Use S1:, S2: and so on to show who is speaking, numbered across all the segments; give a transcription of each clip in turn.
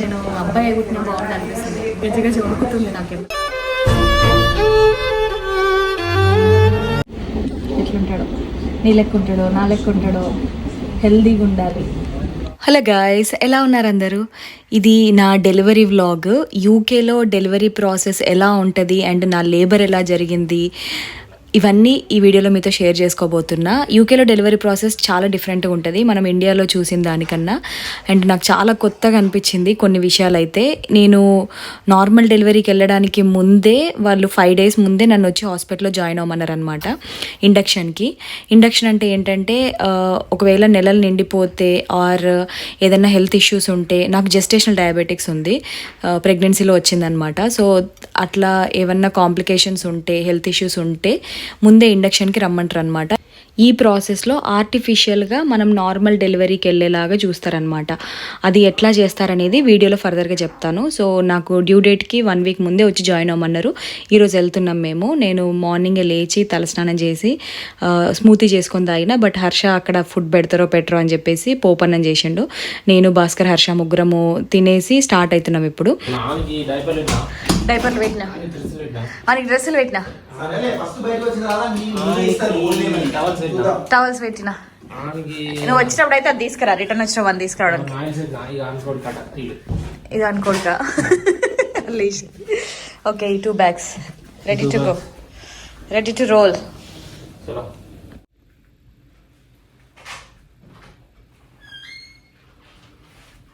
S1: నేను అబ్బాయి కుట్టిన బాగుంది అనిపిస్తుంది గజ గజ నాకేమో. ఎట్లుంటాడో? నీ లెక్క ఉంటాడో? నా లెక్క ఉంటాడో? హెల్దీగా ఉండాలి. హలో గాయస్ ఎలా ఉన్నారు అందరూ? ఇది నా డెలివరీ వ్లాగ్. యూకేలో డెలివరీ ప్రాసెస్ ఎలా ఉంటుంది అండ్ నా లేబర్ ఎలా జరిగింది? ఇవన్నీ ఈ వీడియోలో మీతో షేర్ చేసుకోబోతున్నా. యూకేలో డెలివరీ ప్రాసెస్ చాలా డిఫరెంట్గా ఉంటుంది. మనం ఇండియాలో చూసిన దానికన్నా. అండ్ నాకు చాలా కొత్తగా అనిపించింది కొన్ని విషయాలు అయితే నేను నార్మల్ డెలివరీకి వెళ్ళడానికి ముందే వాళ్ళు ఫైవ్ డేస్ ముందే నన్ను వచ్చి హాస్పిటల్లో జాయిన్ అవ్వమన్నారు అనమాట ఇండక్షన్కి ఇండక్షన్ అంటే ఏంటంటే ఒకవేళ నెలలు నిండిపోతే ఆర్ ఏదైనా హెల్త్ ఇష్యూస్ ఉంటే నాకు జెస్టేషనల్ డయాబెటిక్స్ ఉంది. ప్రెగ్నెన్సీలో వచ్చిందనమాట సో అట్లా ఏమన్నా కాంప్లికేషన్స్ ఉంటే హెల్త్ ఇష్యూస్ ఉంటే ముందే ఇండక్షన్కి రమ్మంటారు అనమాట ఈ ప్రాసెస్లో ఆర్టిఫిషియల్గా మనం నార్మల్ డెలివరీకి వెళ్ళేలాగా చూస్తారనమాట అది ఎట్లా చేస్తారనేది వీడియోలో ఫర్దర్గా చెప్తాను. సో నాకు డ్యూ డేట్కి వన్ వీక్ ముందే వచ్చి జాయిన్ అవ్వమన్నారు. ఈరోజు వెళ్తున్నాం మేము. నేను మార్నింగే లేచి తలస్నానం చేసి స్మూతీ చేసుకొని తాగిన బట్ హర్ష అక్కడ ఫుడ్ పెడతారో పెట్టరో అని చెప్పేసి పోపన్నం చేసిండు. నేను భాస్కర్ హర్ష ముగ్గురము తినేసి స్టార్ట్ అవుతున్నాం ఇప్పుడు.
S2: డైపర్లు పెట్టినా? డ్రెస్సులు పెట్టినా? టవల్స్ పెట్టినా?
S1: నువ్వు వచ్చినప్పుడు అయితే అది తీసుకురా రిటర్న్ వచ్చిన వన్ తీసుకురావడానికి. ఇది అనుకోడుక ఓకే ఈ two bags ready to go ready to roll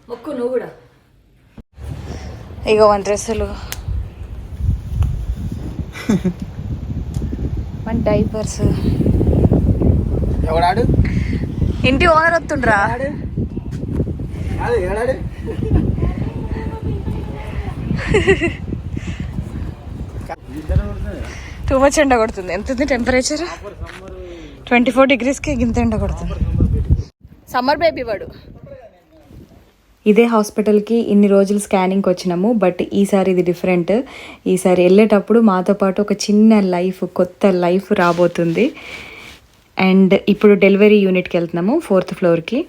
S1: మొక్కు నువ్వు కూడా. ఇగో వన్ డ్రెస్సులు. One diapers.
S3: ఎవడాడు?
S1: ఇంటి ఓనర్ వస్తుండ్రా. టూ మచ్ ఎండ కొడుతుంది. ఎంత ఉంది టెంపరేచర్ ట్వంటీ ఫోర్ డిగ్రీస్కి ఇంత ఎండ కొడుతుంది. సమ్మర్ బేబీ వాడు. ఇదే హాస్పిటల్కి ఇన్ని రోజులు స్కానింగ్కి వచ్చినాము బట్ ఈసారి ఇది డిఫరెంట్. ఈసారి వెళ్ళేటప్పుడు మాతో పాటు ఒక చిన్న లైఫ్ కొత్త లైఫ్ రాబోతుంది. అండ్ ఇప్పుడు డెలివరీ యూనిట్కి వెళ్తున్నాము ఫోర్త్ ఫ్లోర్కి.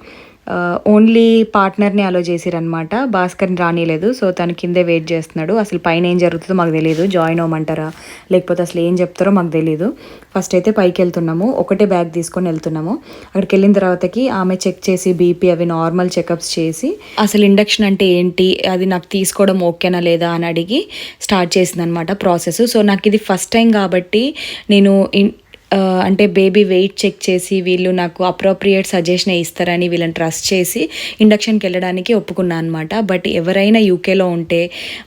S1: Uh, ఓన్లీ పార్ట్నర్ని అలో చేసిరనమాట భాస్కర్ని రానిలేదు సో తను కిందే వెయిట్ చేస్తున్నాడు. అసలు పైన ఏం జరుగుతుందో మాకు తెలియదు జాయిన్ అవ్వమంటారా? లేకపోతే అసలు ఏం చెప్తారో మాకు తెలియదు ఫస్ట్ అయితే పైకి వెళ్తున్నాము. ఒకటే బ్యాగ్ తీసుకొని వెళ్తున్నాము. అక్కడికి వెళ్ళిన తర్వాతకి ఆమె చెక్ చేసి బీపీ అవి నార్మల్ చెకప్స్ చేసి అసలు ఇండక్షన్ అంటే ఏంటి? అది నాకు తీసుకోవడం ఓకేనా లేదా? అని అడిగి స్టార్ట్ చేసింది అనమాట ప్రాసెస్ సో నాకు ఇది ఫస్ట్ టైం కాబట్టి నేను ఇన్ అంటే బేబీ వెయిట్ చెక్ చేసి వీళ్ళు నాకు అప్రోప్రియేట్ సజెషన్ ఇస్తారని వీళ్ళని ట్రస్ట్ చేసి ఇండక్షన్కి వెళ్ళడానికి ఒప్పుకున్నాను అనమాట బట్ ఎవరైనా యూకేలో ఉంటే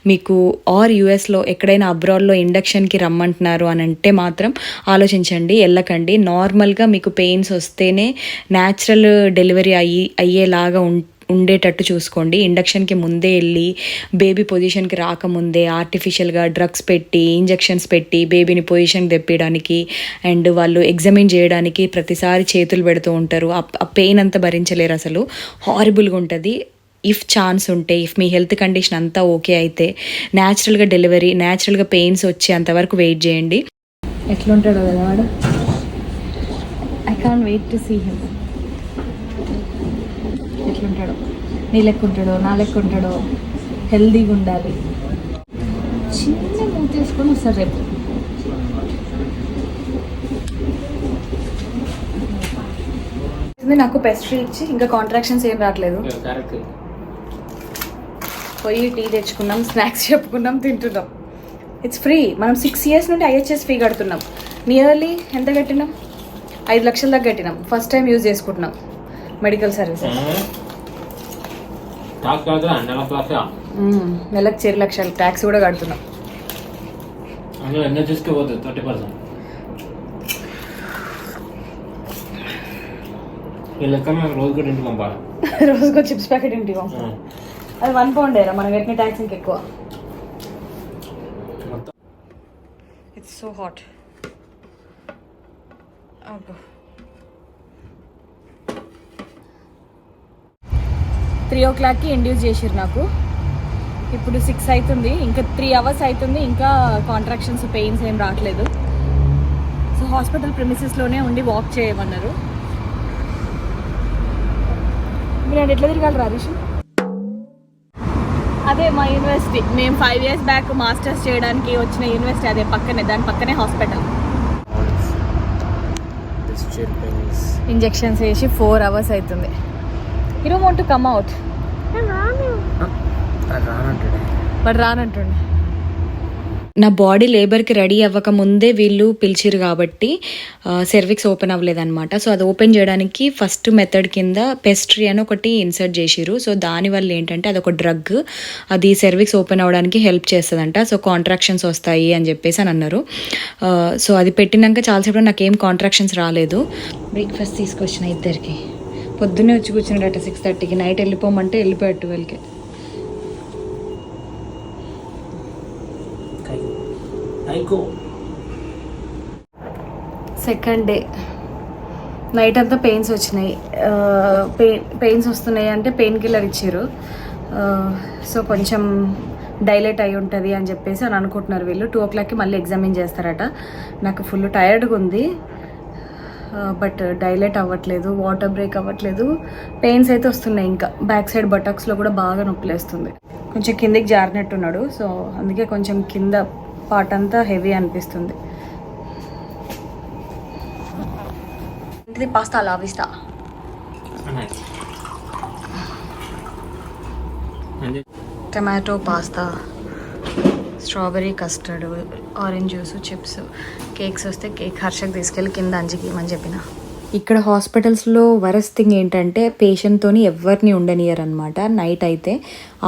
S1: మీకు ఆర్ యూఎస్లో ఎక్కడైనా అబ్రాడ్లో ఇండక్షన్కి రమ్మంటున్నారు అని అంటే మాత్రం ఆలోచించండి వెళ్ళకండి నార్మల్గా మీకు పెయిన్స్ వస్తేనే న్యాచురల్ డెలివరీ అయ్యి అయ్యేలాగా ఉం ఉండేటట్టు చూసుకోండి. ఇండక్షన్కి ముందే వెళ్ళి బేబీ పొజిషన్కి రాకముందే ఆర్టిఫిషియల్గా డ్రగ్స్ పెట్టి ఇంజెక్షన్స్ పెట్టి బేబీని పొజిషన్కి తెప్పడానికి అండ్ వాళ్ళు ఎగ్జామిన్ చేయడానికి ప్రతిసారి చేతులు పెడుతూ ఉంటారు. ఆ- ఆ పెయిన్ అంతా భరించలేరు అసలు. హారిబుల్గా ఉంటుంది. ఇఫ్ ఛాన్స్ ఉంటే ఇఫ్ మీ హెల్త్ కండిషన్ అంతా ఓకే అయితే న్యాచురల్గా డెలివరీ న్యాచురల్గా పెయిన్స్ వచ్చే అంతవరకు వెయిట్ చేయండి. ఎట్లుంటాడో కదా వాడు? I can wait to see him ఎట్లుంటాడో నీ లెక్క ఉంటాడో? నా లెక్క ఉంటాడో? హెల్దీగా ఉండాలి. చిన్న మూత వేసుకొని వస్తారు రేపు. నాకు పెస్ట్రీ ఇచ్చి ఇంకా కాంట్రాక్షన్స్ ఏం రావట్లేదు. పోయి టీ తెచ్చుకున్నాం స్నాక్స్ చెప్పుకున్నాం తింటున్నాం. ఇట్స్ ఫ్రీ మనం సిక్స్ ఇయర్స్ నుండి ఐహెచ్ఎస్ ఫీ కడుతున్నాం. నియర్లీ ఎంత కట్టినాం? ఐదు లక్షల దాకా కట్టినాం. ఫస్ట్ టైం యూజ్ చేసుకుంటున్నాం. మెడికల్ సర్వీసెస్ నెలకు చెరు లక్షలు ట్యాక్స్ కూడా కడుతున్నాం.
S2: అందులో ఎన్నో చూసుకోపోతుంది థర్టీ పర్సెంట్. పంపాలి.
S1: రోజుకో చిప్స్ ప్యాకెట్ ఇంటికి పంపు. అది వన్ పౌండ్ ఏరా మనం కట్టిన ట్యాక్స్ ఇంక ఎక్కువ
S2: మొత్తం
S1: ఇట్స్ సో హాట్ త్రీ ఓ క్లాక్కి ఇండ్యూస్ చేసిర్రు నాకు. ఇప్పుడు సిక్స్ అవుతుంది ఇంకా త్రీ అవర్స్ అవుతుంది ఇంకా కాంట్రాక్షన్స్ పెయిన్స్ ఏం రావట్లేదు సో హాస్పిటల్ ప్రిమిసెస్లోనే ఉండి వాక్ చేయమన్నారు. మీరు ఎట్లా తిరగాలి రాజేష్ అదే మా యూనివర్సిటీ మేము ఫైవ్ ఇయర్స్ బ్యాక్ మాస్టర్స్ చేయడానికి వచ్చిన యూనివర్సిటీ అదే పక్కనే దాని పక్కనే హాస్పిటల్. ఇంజెక్షన్స్ వేసి ఫోర్ అవర్స్ అవుతుంది you want to come out
S2: అది రానంటాడు
S1: నా బాడీ లేబర్కి రెడీ అవ్వక ముందే వీళ్ళు పిలిచిరు కాబట్టి సెర్విక్స్ ఓపెన్ అవ్వలేదన్నమాట. సో అది ఓపెన్ చేయడానికి ఫస్ట్ మెథడ్ కింద పెస్ట్రీ అని ఒకటి ఇన్సర్ట్ చేసిరు సో దానివల్ల ఏంటంటే అది ఒక డ్రగ్ అది సెర్విక్స్ ఓపెన్ అవ్వడానికి హెల్ప్ చేస్తుందంట. సో కాంట్రాక్షన్స్ వస్తాయి అని చెప్పేసి అని అన్నారు. సో అది పెట్టినాక చాలాసేపు నాకేం కాంట్రాక్షన్స్ రాలేదు. బ్రేక్ఫాస్ట్ తీసుకొచ్చిన ఇద్దరికి. పొద్దున్నే వచ్చి కూర్చున్నాడట సిక్స్ థర్టీకి నైట్ వెళ్ళిపోమంటే వెళ్ళిపోయాడు ట్వెల్వ్కి సెకండ్ డే నైట్ అంతా పెయిన్స్ వచ్చినాయి. పెయిన్ పెయిన్స్ వస్తున్నాయి అంటే పెయిన్ కిల్లర్ ఇచ్చారు. సో కొంచెం డైలేట్ అయి ఉంటుంది అని చెప్పేసి అని అనుకుంటున్నారు వీళ్ళు. టూ ఓ క్లాక్కి మళ్ళీ ఎగ్జామిన్ చేస్తారట. నాకు ఫుల్ టైర్డ్గా ఉంది. బట్ డైలేట్ అవ్వట్లేదు వాటర్ బ్రేక్ అవ్వట్లేదు. పెయిన్స్ అయితే వస్తున్నాయి ఇంకా. బ్యాక్ సైడ్ బటక్స్లో కూడా బాగా నొప్పిలేస్తుంది. కొంచెం కిందికి జారినట్టున్నాడు సో అందుకే కొంచెం కింద పార్ట్ అంతా హెవీ అనిపిస్తుంది. ఇది pasta లావిస్తా tomato pasta strawberry custard orange juice chips cakes వస్తే కేక్ హర్షకి తీసుకెళ్ళి కింద అంజికి చెప్పిన. ఇక్కడ హాస్పిటల్స్లో వరస్ట్ థింగ్ ఏంటంటే పేషెంట్తోని ఎవరిని ఉండనియరు అనమాట నైట్ అయితే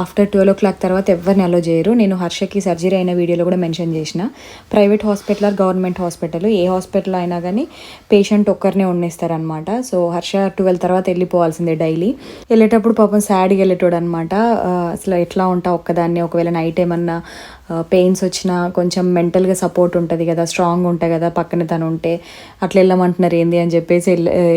S1: ఆఫ్టర్ ట్వెల్వ్ ఓ క్లాక్ తర్వాత ఎవరిని అలో చేయరు. నేను హర్షకి సర్జరీ అయిన వీడియోలో కూడా మెన్షన్ చేసిన. Private hospital or government hospital A hospital అయినా కానీ పేషెంట్ ఒక్కరినే ఉండేస్తారనమాట సో హర్ష ట్వెల్వ్ తర్వాత వెళ్ళిపోవాల్సిందే డైలీ వెళ్ళేటప్పుడు పాపం సాడ్గా వెళ్ళేటోడు అనమాట అసలు ఎట్లా ఉంటా ఒక్కదాన్ని? ఒకవేళ నైట్ ఏమన్నా పెయిన్స్ వచ్చినా కొంచెం మెంటల్గా సపోర్ట్ ఉంటుంది కదా స్ట్రాంగ్ ఉంటుంది కదా పక్కన తను ఉంటే అట్లా వెళ్ళమంటున్నారు ఏంది అని చెప్పేసి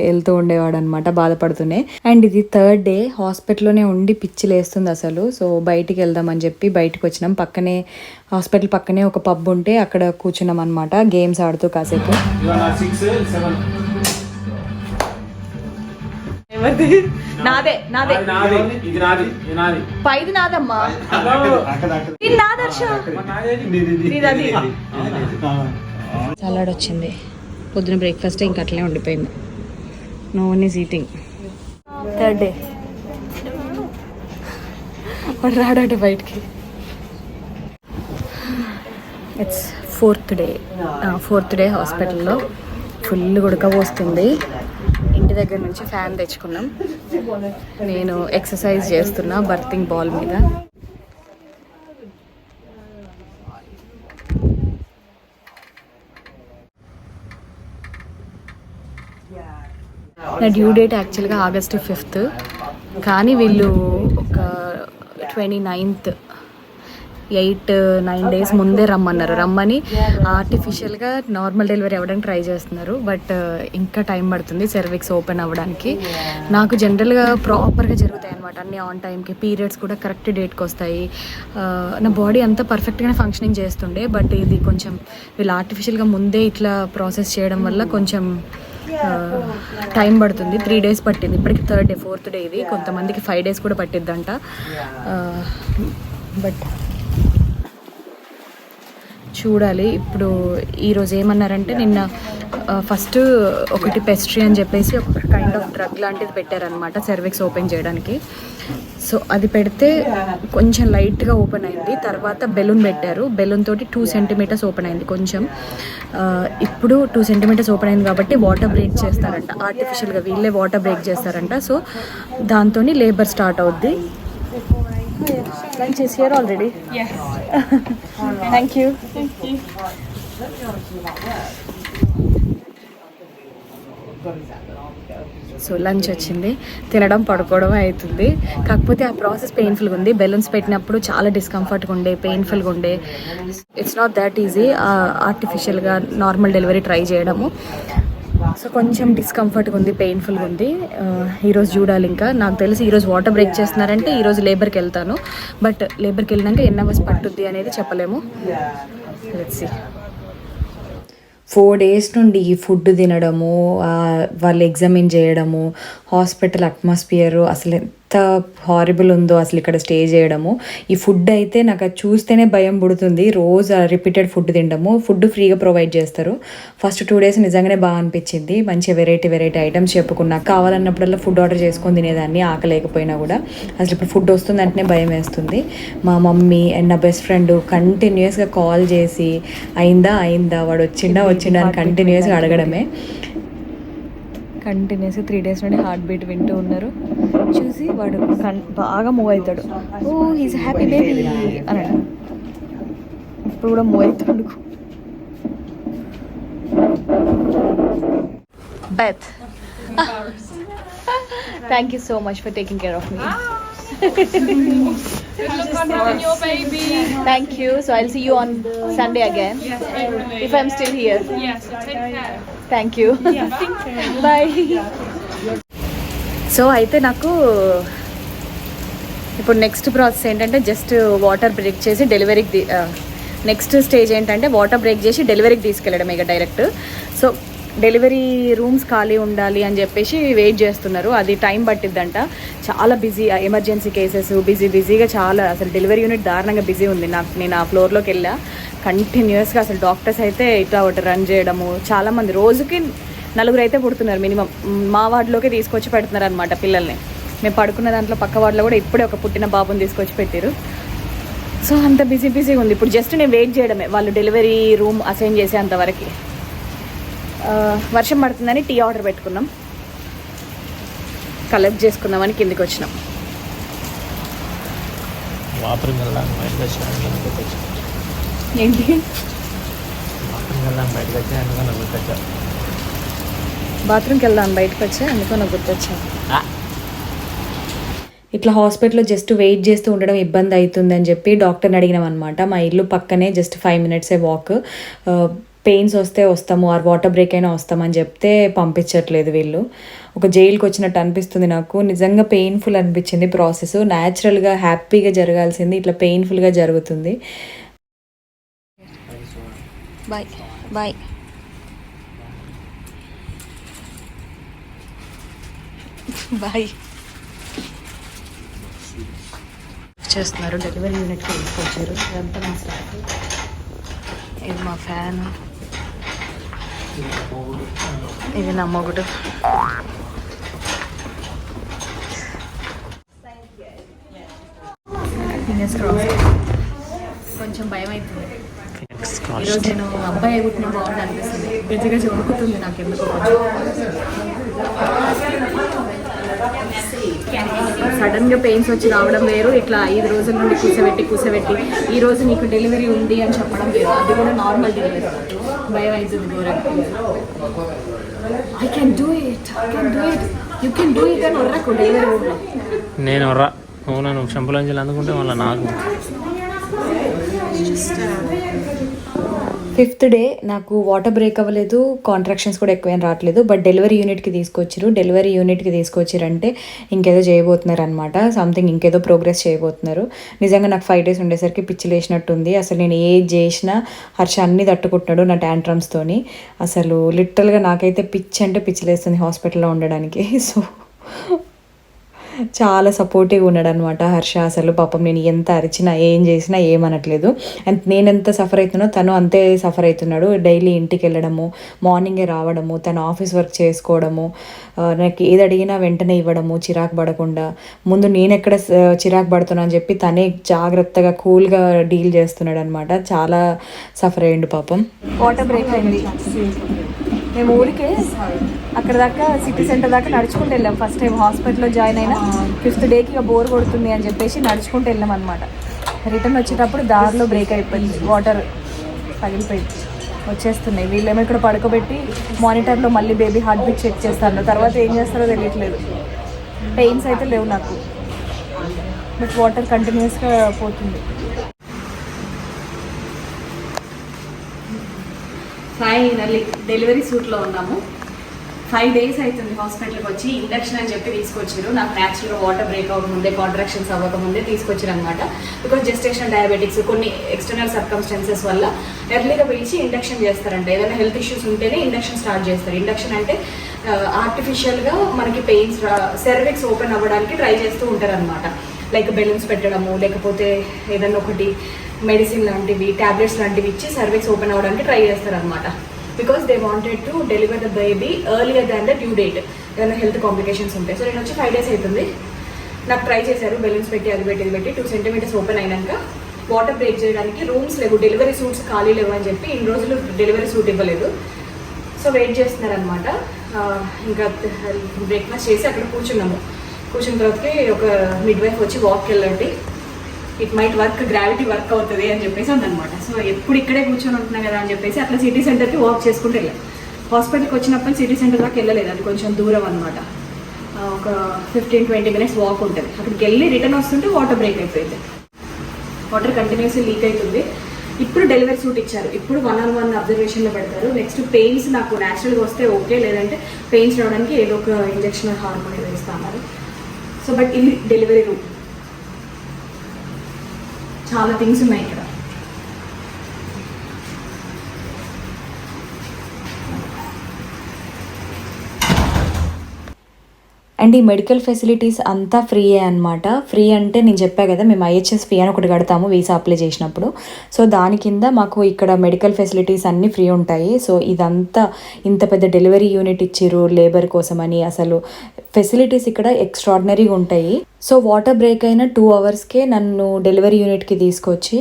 S1: వెళ్తూ ఉండేవాడు అనమాట బాధపడుతూనే. అండ్ ఇది థర్డ్ డే హాస్పిటల్లోనే ఉండి పిచ్చి లేస్తుంది అసలు. సో బయటికి వెళ్దామని చెప్పి బయటకు వచ్చినాం. పక్కనే హాస్పిటల్ పక్కనే ఒక పబ్ ఉంటే అక్కడ కూర్చున్నాం అనమాట గేమ్స్ ఆడుతూ కాసేపు. నాదే నాదే. పైది నాదమ్మా. సలాడ్ వచ్చింది. పొద్దున బ్రేక్ఫాస్ట్ ఇంకా అట్లే ఉండిపోయింది. No one is eating third day వాడు రాడట బయటికి? It's fourth day fourth day హాస్పిటల్లో ఫుల్ ఉడకపోస్తుంది ఇంటి దగ్గర నుంచి ఫ్యాన్ తెచ్చుకున్నాం. నేను ఎక్సర్సైజ్ చేస్తున్నా బర్తింగ్ బాల్ మీద. నా డ్యూ డేట్ యాక్చువల్గా ఆగస్ట్ ఫిఫ్త్ కానీ వీళ్ళు twenty ninth eight nine days ముందే రమ్మన్నారు. రమ్మని ఆర్టిఫిషియల్గా నార్మల్ డెలివరీ అవ్వడానికి ట్రై చేస్తున్నారు. బట్ ఇంకా టైం పడుతుంది సెర్విక్స్ ఓపెన్ అవ్వడానికి. నాకు జనరల్గా ప్రాపర్గా జరుగుతాయి అనమాట అన్ని ఆన్ టైంకి పీరియడ్స్ కూడా కరెక్ట్ డేట్కి వస్తాయి నా బాడీ అంతా పర్ఫెక్ట్గానే ఫంక్షనింగ్ చేస్తుండే బట్ ఇది కొంచెం వీళ్ళు ఆర్టిఫిషియల్గా ముందే ఇట్లా ప్రాసెస్ చేయడం వల్ల కొంచెం టైం పడుతుంది త్రీ డేస్ పట్టింది. ఇప్పటికి థర్డ్ డే ఫోర్త్ డే ఇది. కొంతమందికి ఫైవ్ డేస్ కూడా పట్టిద్దంట. బట్ చూడాలి. ఇప్పుడు ఈరోజు ఏమన్నారంటే నిన్న ఫస్ట్ ఒకటి పెస్ట్రీ అని చెప్పేసి ఒక కైండ్ ఆఫ్ డ్రగ్ లాంటిది పెట్టారనమాట సర్వీక్స్ ఓపెన్ చేయడానికి. సో అది పెడితే కొంచెం లైట్గా ఓపెన్ అయింది. తర్వాత బెలూన్ పెట్టారు. బెలూన్ తోటి టూ సెంటీమీటర్స్ ఓపెన్ అయింది కొంచెం. ఇప్పుడు టూ సెంటీమీటర్స్ ఓపెన్ అయింది కాబట్టి వాటర్ బ్రేక్ చేస్తారంట. ఆర్టిఫిషియల్గా వీళ్ళే వాటర్ బ్రేక్ చేస్తారంట. సో దాంతో లేబర్ స్టార్ట్ అవుద్ది. Lunch is here already thank you so lunch వచ్చింది. తినడం పడుకోవడం అవుతుంది కాకపోతే ఆ ప్రాసెస్ పెయిన్ఫుల్గా ఉంది. బెలూన్స్ పెట్టినప్పుడు చాలా డిస్కంఫర్ట్గా ఉండే పెయిన్ఫుల్గా ఉండే. ఇట్స్ నాట్ దాట్ ఈజీ ఆర్టిఫిషియల్గా నార్మల్ డెలివరీ ట్రై చేయడము. సో కొంచెం డిస్కంఫర్ట్గా ఉంది పెయిన్ఫుల్గా ఉంది. ఈరోజు చూడాలి ఇంకా. నాకు తెలిసి ఈరోజు వాటర్ బ్రేక్ చేస్తున్నారంటే ఈరోజు లేబర్కి వెళ్తాను. బట్ లేబర్కి వెళ్ళినాక ఎన్ని అవర్స్ పట్టుద్ది అనేది చెప్పలేము. లెట్స్ ఫోర్ డేస్ నుండి ఫుడ్ తినడము వాళ్ళు ఎగ్జామిన్ చేయడము హాస్పిటల్ అట్మాస్ఫియర్ అసలు హారిబుల్ ఉందో అసలు ఇక్కడ స్టే చేయడము. ఈ ఫుడ్ అయితే నాకు అది చూస్తేనే భయం పుడుతుంది. రోజు రిపీటెడ్ ఫుడ్ తినడము ఫుడ్ ఫ్రీగా ప్రొవైడ్ చేస్తారు. ఫస్ట్ టూ డేస్ నిజంగానే బాగా అనిపించింది. మంచి వెరైటీ వెరైటీ ఐటమ్స్ చెప్పుకున్నా కావాలన్నప్పుడల్లా ఫుడ్ ఆర్డర్ చేసుకొని తినేదాన్ని ఆకలేకపోయినా కూడా. అసలు ఇప్పుడు ఫుడ్ వస్తుందంటేనే భయం వేస్తుంది. మా మమ్మీ అండ్ నా బెస్ట్ ఫ్రెండ్ కంటిన్యూస్గా కాల్ చేసి అయిందా? అయిందా? వాడు వచ్చిండా? వచ్చిండా? అని కంటిన్యూస్గా అడగడమే. కంటిన్యూస్గా త్రీ డేస్ నుండి హార్ట్ బీట్ వింటూ ఉన్నారు. చూసి వాడు కన్ బాగా మూవ్ అవుతాడు. ఓ హీస్ హ్యాపీ బేబీ అన్నాడు ఇప్పుడు కూడా మూవ్ అవుతాడు Beth thank you so much for taking care of me thank you so I'll see you on Sunday again if I'm still here thank you bye so అయితే నాకు ఇప్పుడు next process ఏంటంటే just water break చేసి డెలివరీకి next stage ఏంటంటే water break చేసి డెలివరీకి తీసుకెళ్ళడం ఇక డైరెక్ట్ సో డెలివరీ రూమ్స్ ఖాళీ ఉండాలి అని చెప్పేసి వెయిట్ చేస్తున్నారు. అది టైం పట్టిద్దంట. చాలా బిజీ ఎమర్జెన్సీ కేసెస్ బిజీ బిజీగా చాలా అసలు డెలివరీ యూనిట్ దారుణంగా బిజీ ఉంది. నాకు నేను ఆ ఫ్లోర్లోకి వెళ్ళా. కంటిన్యూస్గా అసలు డాక్టర్స్ అయితే ఇట్లా ఒకటి రన్ చేయడము చాలామంది రోజుకి నలుగురు అయితే పుడుతున్నారు మినిమం. మా వార్డులోకి తీసుకొచ్చి పెడుతున్నారు అనమాట పిల్లల్ని. మేము పడుకున్న దాంట్లో పక్క వార్డులో కూడా ఇప్పుడే ఒక పుట్టిన బాబుని తీసుకొచ్చి పెట్టారు. సో అంత బిజీ బిజీగా ఉంది. ఇప్పుడు జస్ట్ నేను వెయిట్ చేయడమే. వాళ్ళు డెలివరీ రూమ్ అసైన్ చేసేంత వరకు. వర్షం పడుతుందని టీ ఆర్డర్ పెట్టుకున్నాం. కలెక్ట్ చేసుకుందామని కిందికి వచ్చినాం.
S2: బాత్రూమ్ వెళ్ళాలి బయటకు వచ్చి వచ్చి
S1: ఏంటి? బాత్రూమ్కి వెళ్దాం బయటకు వచ్చా అందుకో నాకు గుర్తొచ్చా ఇట్లా హాస్పిటల్లో జస్ట్ వెయిట్ చేస్తూ ఉండడం ఇబ్బంది అవుతుంది అని చెప్పి డాక్టర్ని అడిగినాం అనమాట మా ఇల్లు పక్కనే జస్ట్ ఫైవ్ మినిట్సే వాక్. పెయిన్స్ వస్తే వస్తాము ఆర్ వాటర్ బ్రేక్ అయినా వస్తామని చెప్తే పంపించట్లేదు వీళ్ళు. ఒక జైలుకి వచ్చినట్టు అనిపిస్తుంది నాకు. నిజంగా పెయిన్ఫుల్ అనిపించింది ప్రాసెస్. న్యాచురల్గా హ్యాపీగా జరగాల్సింది ఇట్లా పెయిన్ఫుల్గా జరుగుతుంది. బాయ్ బాయ్ బాయ్ చేస్తున్నారు. డెలివరీ యూనిట్కి తీసుకొచ్చారు ఇదంతా మా స్టాఫ్ ఇది మా ఫ్యాన్ ఇది నా మొగుడు. కొంచెం భయం అవుతుంది ఈరోజు నేను అబ్బాయి బాగుంది అనిపిస్తుంది. గజ్జిగా చదువుకుతుంది నాకు ఎందుకో సడన్గా పెయిన్స్ వచ్చి రావడం వేరు. ఇట్లా ఐదు రోజుల నుండి కూర్చోబెట్టి కూర్చోబెట్టి ఈ రోజు నీకు డెలివరీ ఉంది అని చెప్పడం వేరు. అది కూడా నార్మల్ డెలివరీ. భయం అవుతుంది ఘోరంగా. I can do it I can do it you can do it అని ఉర్రకు డెలివరీ
S2: నేను రా అవునా? నువ్వు షంపులంజలు అందుకుంటే మళ్ళీ నాకు.
S1: ఫిఫ్త్ డే నాకు వాటర్ బ్రేక్ అవ్వలేదు కాంట్రాక్షన్స్ కూడా ఎక్కువేం రావట్లేదు బట్ డెలివరీ యూనిట్కి తీసుకొచ్చారు. డెలివరీ యూనిట్కి తీసుకొచ్చారంటే ఇంకేదో చేయబోతున్నారు అనమాట సంథింగ్ ఇంకేదో ప్రోగ్రెస్ చేయబోతున్నారు. నిజంగా నాకు ఫైవ్ డేస్ ఉండేసరికి పిచ్చి లేచినట్టుంది. అసలు నేను ఏది చేసినా హర్ష అన్ని తట్టుకుంటున్నాడు నా ట్యాంట్రమ్స్తోని అసలు లిటరల్గా నాకైతే పిచ్చి అంటే పిచ్చి లేస్తుంది హాస్పిటల్లో ఉండడానికి. సో చాలా సపోర్టివ్ ఉన్నాడు అనమాట హర్ష. అసలు పాపం నేను ఎంత అరిచినా ఏం చేసినా ఏమనట్లేదు. అండ్ నేను ఎంత సఫర్ అవుతున్నా తను అంతే సఫర్ అవుతున్నాడు డైలీ ఇంటికి వెళ్ళడము మార్నింగే రావడము తను ఆఫీస్ వర్క్ చేసుకోవడము నాకు ఏది అడిగినా వెంటనే ఇవ్వడము చిరాకు పడకుండా. ముందు నేను ఎక్కడ చిరాకు పడుతున్నా అని చెప్పి తనే జాగ్రత్తగా కూల్గా డీల్ చేస్తున్నాడు అనమాట చాలా సఫర్ అయ్యిండు పాపం. వాటర్ బ్రేక్ అయింది. మేము ఊరికే అక్కడ దాకా సిటీ సెంటర్ దాకా నడుచుకుంటూ వెళ్ళాం. ఫస్ట్ టైం హాస్పిటల్లో జాయిన్ అయినా ఫిఫ్త్ డేకి ఇక బోర్ కొడుతుంది అని చెప్పేసి నడుచుకుంటూ వెళ్ళాం అనమాట రిటర్న్ వచ్చేటప్పుడు దారిలో బ్రేక్ అయిపోయింది. వాటర్ పగిలిపోయింది. వచ్చేస్తున్నాయి. వీళ్ళేమో ఇక్కడ పడుకోబెట్టి మానిటర్లో మళ్ళీ బేబీ హార్ట్ బీట్ చెక్ చేస్తాను తర్వాత ఏం చేస్తారో తెలియట్లేదు. పెయిన్స్ అయితే లేవు నాకు. బట్ వాటర్ కంటిన్యూస్గా పోతుంది. ఫైనల్లీ డెలివరీ సూట్లో ఉన్నాము. ఫైవ్ డేస్ అవుతుంది హాస్పిటల్కి వచ్చి ఇండక్షన్ అని చెప్పి తీసుకొచ్చారు. నాకు నాచురల్గా వాటర్ బ్రేక్ అవ్వకముందే కాంట్రాక్షన్స్ అవ్వకముందే తీసుకొచ్చారు అనమాట బికాస్ జెస్టేషన్ డయాబెటిక్స్ కొన్ని ఎక్స్టర్నల్ సర్కమ్స్టాన్సెస్ వల్ల ఎర్లీగా పిలిచి ఇండక్షన్ చేస్తారంట. ఏదైనా హెల్త్ ఇష్యూస్ ఉంటేనే ఇండక్షన్ స్టార్ట్ చేస్తారు. ఇండక్షన్ అంటే uh,
S4: ఆర్టిఫిషియల్గా మనకి పెయిన్స్ సెర్విక్స్ ఓపెన్ అవ్వడానికి ట్రై చేస్తూ ఉంటారనమాట లైక్ బెలూన్స్ పెట్టడము లేకపోతే ఏదన్నా ఒకటి మెడిసిన్ లాంటివి టాబ్లెట్స్ లాంటివి ఇచ్చి సర్వీస్ ఓపెన్ అవ్వడానికి ట్రై చేస్తారు అనమాట because they wanted to deliver the baby earlier than the due date ఏదైనా హెల్త్ కాంప్లికేషన్స్ ఉంటాయి సో నేను వచ్చి ఫైవ్ డేస్ అవుతుంది. నాకు ట్రై చేశారు బెలూన్స్ పెట్టి అది పెట్టి ఇది పెట్టి టూ సెంటీమీటర్స్ ఓపెన్ అయినాక వాటర్ బ్రేక్ చేయడానికి రూమ్స్ లేవు డెలివరీ సూట్స్ ఖాళీ లేవు అని చెప్పి ఇన్ని రోజులు డెలివరీ సూట్ ఇవ్వలేదు. సో వెయిట్ చేస్తున్నారనమాట ఇంకా బ్రేక్ఫాస్ట్ చేసి అక్కడ కూర్చున్నాము. కూర్చున్న తర్వాతకి ఒక మిడ్ వైఫ్ వచ్చి వాక్కి వెళ్ళండి. It might work gravity work అవుతుంది అని చెప్పేసి ఉందనమాట సో ఎప్పుడు ఇక్కడే కూర్చొని ఉంటున్నా కదా అని చెప్పేసి అట్లా సిటీ సెంటర్కి వాక్ చేసుకుంటూ వెళ్ళాం. హాస్పిటల్కి వచ్చినప్పుడు సిటీ సెంటర్ దాకా వెళ్ళలేదు అది కొంచెం దూరం అనమాట ఒక ఫిఫ్టీన్ ట్వంటీ మినిట్స్ వాక్ ఉంటుంది. అక్కడికి వెళ్ళి రిటర్న్ వస్తుంటే వాటర్ బ్రేక్ అయిపోయింది. వాటర్ కంటిన్యూస్లీ లీక్ అవుతుంది. ఇప్పుడు డెలివరీ సూట్ ఇచ్చారు. ఇప్పుడు వన్ ఆన్ వన్ అబ్జర్వేషన్లో పెడతారు. నెక్స్ట్ పెయిన్స్ నాకు న్యాచురల్గా వస్తే ఓకే లేదంటే పెయిన్స్ రావడానికి ఏదో ఒక ఇంజెక్షన్ హార్మోన్ ఏదో ఇస్తాన్నారు సో బట్ ఇది డెలివరీ రూమ్ చాలా థింగ్స్ ఉన్నాయి ఇక్కడ.
S1: అండ్ ఈ మెడికల్ ఫెసిలిటీస్ అంతా ఫ్రీయే అనమాట ఫ్రీ అంటే నేను చెప్పా కదా మేము ఐహెచ్ఎస్ ఫీ అని ఒకటి కడతాము వీసా అప్లై చేసినప్పుడు. సో దాని కింద మాకు ఇక్కడ మెడికల్ ఫెసిలిటీస్ అన్నీ ఫ్రీ ఉంటాయి. సో ఇదంతా ఇంత పెద్ద డెలివరీ యూనిట్ ఇచ్చిర్రు లేబర్ కోసమని అసలు ఫెసిలిటీస్ ఇక్కడ ఎక్స్ట్రాడినరీగా ఉంటాయి. సో వాటర్ బ్రేక్ అయిన టూ అవర్స్కే నన్ను డెలివరీ యూనిట్కి తీసుకొచ్చి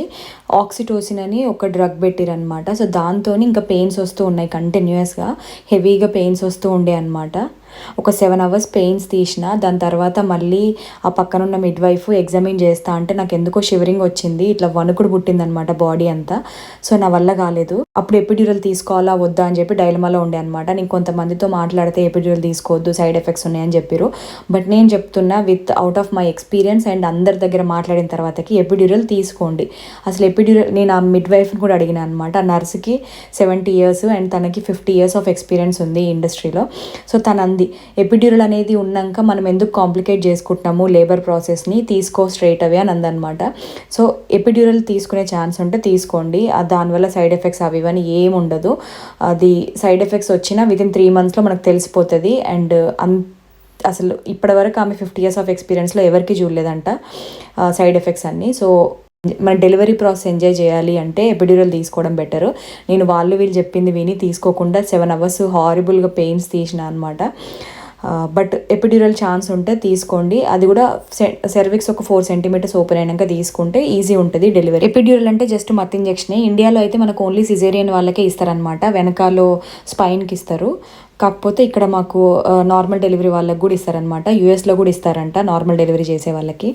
S1: ఆక్సిటోసిన్ అని ఒక డ్రగ్ పెట్టిరనమాట సో దాంతో ఇంకా పెయిన్స్ వస్తూ ఉన్నాయి కంటిన్యూస్గా హెవీగా పెయిన్స్ వస్తూ ఉండే అనమాట ఒక సెవెన్ అవర్స్ పెయిన్స్ తీసిన దాని తర్వాత మళ్ళీ ఆ పక్కనున్న మిడ్ వైఫ్ ఎగ్జామిన్ చేస్తా అంటే నాకు ఎందుకో షివరింగ్ వచ్చింది ఇట్లా వణుకుడు పుట్టిందనమాట బాడీ అంతా. సో నా వల్ల కాలేదు. అప్పుడు ఎపిడ్యూరల్ తీసుకోవాలా వద్దా అని చెప్పి డైలమాలో ఉండే అనమాట. నేను కొంతమందితో మాట్లాడితే ఎపిడ్యూరల్ తీసుకోవద్దు సైడ్ ఎఫెక్ట్స్ ఉన్నాయని చెప్పారు బట్ నేను చెప్తున్నా with out of my experience and అందరి దగ్గర మాట్లాడిన తర్వాతకి ఎపిడ్యూరల్ తీసుకోండి. అసలు ఎపిడ్యూరల్ నేను ఆ మిడ్ వైఫ్ని కూడా అడిగిన అనమాట ఆ నర్స్కి సెవెంటీ ఇయర్స్ అండ్ తనకి ఫిఫ్టీ ఇయర్స్ ఆఫ్ ఎక్స్పీరియన్స్ ఉంది ఇండస్ట్రీలో సో తను అంది ఎపిడ్యూరల్ అనేది ఉన్నాక మనం ఎందుకు కాంప్లికేట్ చేసుకుంటున్నాము లేబర్ ప్రాసెస్ని తీసుకో స్ట్రైట్ అవే అని అందనమాట. సో ఎపిడ్యూరల్ తీసుకునే ఛాన్స్ ఉంటే తీసుకోండి. దానివల్ల సైడ్ ఎఫెక్ట్స్ అవి ఇవన్నీ ఏం ఉండదు. అది సైడ్ ఎఫెక్ట్స్ వచ్చినా వితిన్ త్రీ మంత్స్లో మనకు తెలిసిపోతుంది. అండ్ అంత అసలు ఇప్పటివరకు ఆమె ఫిఫ్టీ ఇయర్స్ ఆఫ్ ఎక్స్పీరియన్స్లో ఎవరికి చూడలేదంట సైడ్ ఎఫెక్ట్స్ అన్నీ. సో మన డెలివరీ ప్రాసెస్ ఎంజాయ్ చేయాలి అంటే ఎపిడ్యూరల్ తీసుకోవడం బెటర్. నేను వాళ్ళు వీళ్ళు చెప్పింది విని తీసుకోకుండా సెవెన్ అవర్స్ హారిబుల్గా పెయిన్స్ తీసిన అనమాట బట్ ఎపిడ్యూరల్ ఛాన్స్ ఉంటే తీసుకోండి. అది కూడా సెర్విక్స్ ఒక ఫోర్ సెంటీమీటర్స్ ఓపెన్ అయినాక తీసుకుంటే ఈజీ ఉంటుంది డెలివరీ ఎపిడ్యూరల్ అంటే జస్ట్ మత్ ఇంజెక్షనే ఇండియాలో అయితే మనకు ఓన్లీ సిజేరియన్ వాళ్ళకే ఇస్తారనమాట వెనకాలో స్పైన్కి ఇస్తారు. కాకపోతే ఇక్కడ మాకు నార్మల్ డెలివరీ వాళ్ళకి కూడా ఇస్తారనమాట యూఎస్లో కూడా ఇస్తారంట నార్మల్ డెలివరీ చేసే వాళ్ళకి.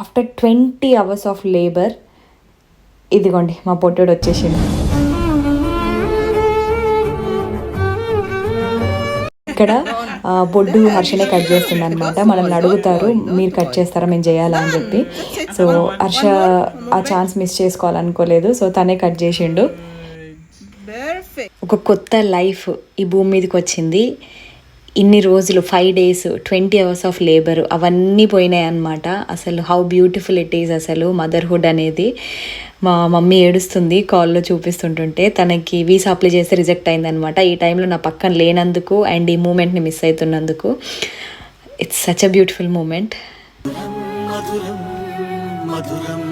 S1: After twenty hours of labour ఇదిగోండి మా పొట్టోడు వచ్చేసింది. ఇక్కడ బొడ్డు హర్షనే కట్ చేస్తుంది అనమాట మనల్ని అడుగుతారు మీరు కట్ చేస్తారా? మేము చేయాలా? అని చెప్పి. సో హర్ష ఆ ఛాన్స్ మిస్ చేసుకోవాలనుకోలేదు. సో తనే కట్ చేసిండు. ఒక కొత్త లైఫ్ ఈ భూమి మీదకి వచ్చింది. ఇన్ని రోజులు five days twenty hours of labour అవన్నీ పోయినాయి అనమాట అసలు హౌ బ్యూటిఫుల్ ఇట్ ఈజ్ అసలు మదర్హుడ్ అనేది. మా మమ్మీ ఏడుస్తుంది కాల్లో చూపిస్తుంటుంటే తనకి వీసా అప్లై చేస్తే రిజెక్ట్ అయిందనమాట ఈ టైంలో నా పక్కన లేనందుకు అండ్ ఈ మూమెంట్ని miss అవుతున్నందుకు. It's such a beautiful moment
S5: మధురం మధురం.